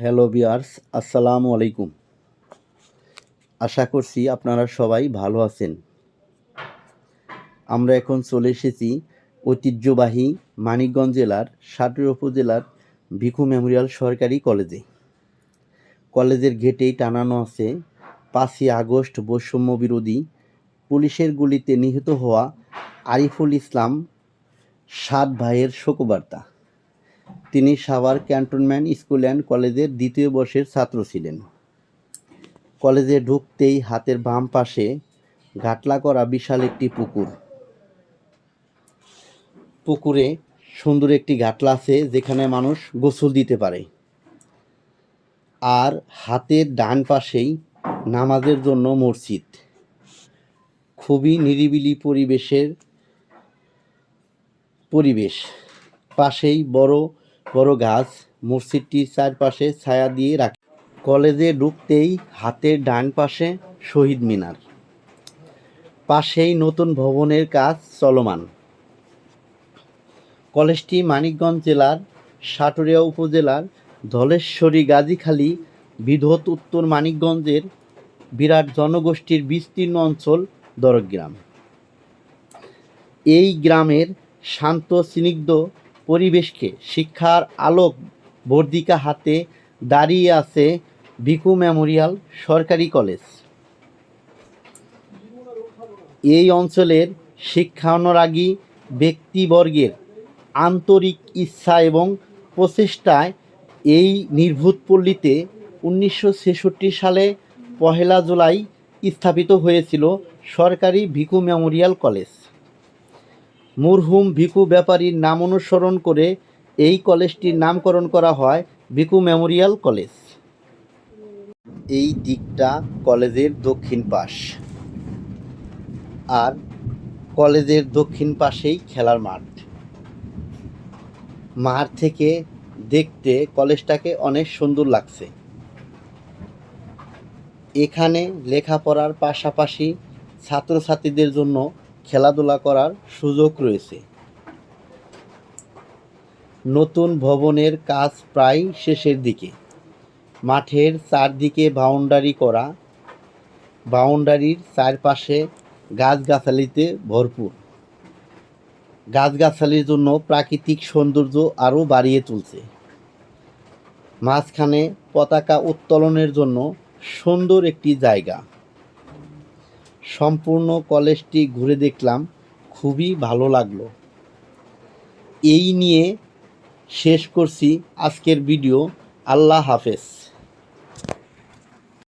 Hello বিয়ার্স আসসালামু আলাইকুম। আশা করছি আপনারা সবাই ভালো আছেন। আমরা এখন চলে এসেছি ঐতিহ্যবাহী মানিকগঞ্জ জেলার সাটুর উপজেলার ভিখু মেমোরিয়াল সরকারি কলেজে। কলেজের গেটেই টানানো আছে পাঁচই আগস্ট বৈষম্য বিরোধী পুলিশের গুলিতে নিহত হওয়া আরিফুল ইসলাম, সাত ভাইয়ের শোকবার্তা। তিনি সাভার ক্যান্টনমেন্ট স্কুল অ্যান্ড কলেজের দ্বিতীয় বর্ষের ছাত্র ছিলেন। কলেজে ঢুকতেই হাতের বাম পাশে ঘাটলা করা বিশাল একটি পুকুর। পুকুরে সুন্দর একটি ঘাটলা আছে যেখানে মানুষ গোসল দিতে পারে। আর হাতের ডান পাশেই নামাজের জন্য মসজিদ। খুবই নিরিবিলি পরিবেশের পরিবেশ। পাশেই বড় বড় গাছ মসজিদটির চারপাশে ছায়া দিয়ে রাখে। কলেজে ঢুকতেই হাতের ডান পাশে শহীদ মিনার। পাশেই নতুন ভবনের কাজ চলমান। কলেজটি মানিকগঞ্জ জেলার সাটুরিয়া উপজেলার ধলেশ্বরী গাজীখালী বিধত উত্তর মানিকগঞ্জের বিরাট জনগোষ্ঠীর বিস্তীর্ণ অঞ্চল দরগ্রাম। এই গ্রামের শান্ত, স্নিগ্ধ পরিবেশকে শিক্ষার আলোক বর্দিকা হাতে দাঁড়িয়ে আছে ভিকু মেমোরিয়াল সরকারি কলেজ। এই অঞ্চলের শিক্ষানুরাগী ব্যক্তিবর্গের আন্তরিক ইচ্ছা এবং প্রচেষ্টায় এই নির্ভূত পল্লীতে উনিশশো ছেষট্টি সালে পহেলা জুলাই স্থাপিত হয়েছিল সরকারি ভিকু মেমোরিয়াল কলেজ। মুরহুম ভিকু ব্যাপারীর নাম অনুসরণ করে এই কলেজটির নামকরণ করা হয় ভিকু মেমোরিয়াল কলেজ। এই দিকটা কলেজের দক্ষিণ পাশ। আর কলেজের দক্ষিণ পাশেই খেলার মাঠ। মাঠ থেকে দেখতে কলেজটাকে অনেক সুন্দর লাগছে। এখানে লেখাপড়ার পাশাপাশি ছাত্রছাত্রীদের জন্য খেলাধুলা করার সুযোগ রয়েছে। নতুন ভবনের কাজ প্রায় শেষের দিকে। মাঠের চারদিকে বাউন্ডারি করা, বাউন্ডারির চারপাশে গাছগাছালিতে ভরপুর। গাছগাছালির জন্য প্রাকৃতিক সৌন্দর্য আরও বাড়িয়ে তুলছে। মাঝখানে পতাকা উত্তোলনের জন্য সুন্দর একটি জায়গা। সম্পূর্ণ কলেজটি ঘুরে দেখলাম, খুবই ভালো লাগল। এই নিয়ে শেষ করছি আজকের ভিডিও। আল্লাহ হাফেজ।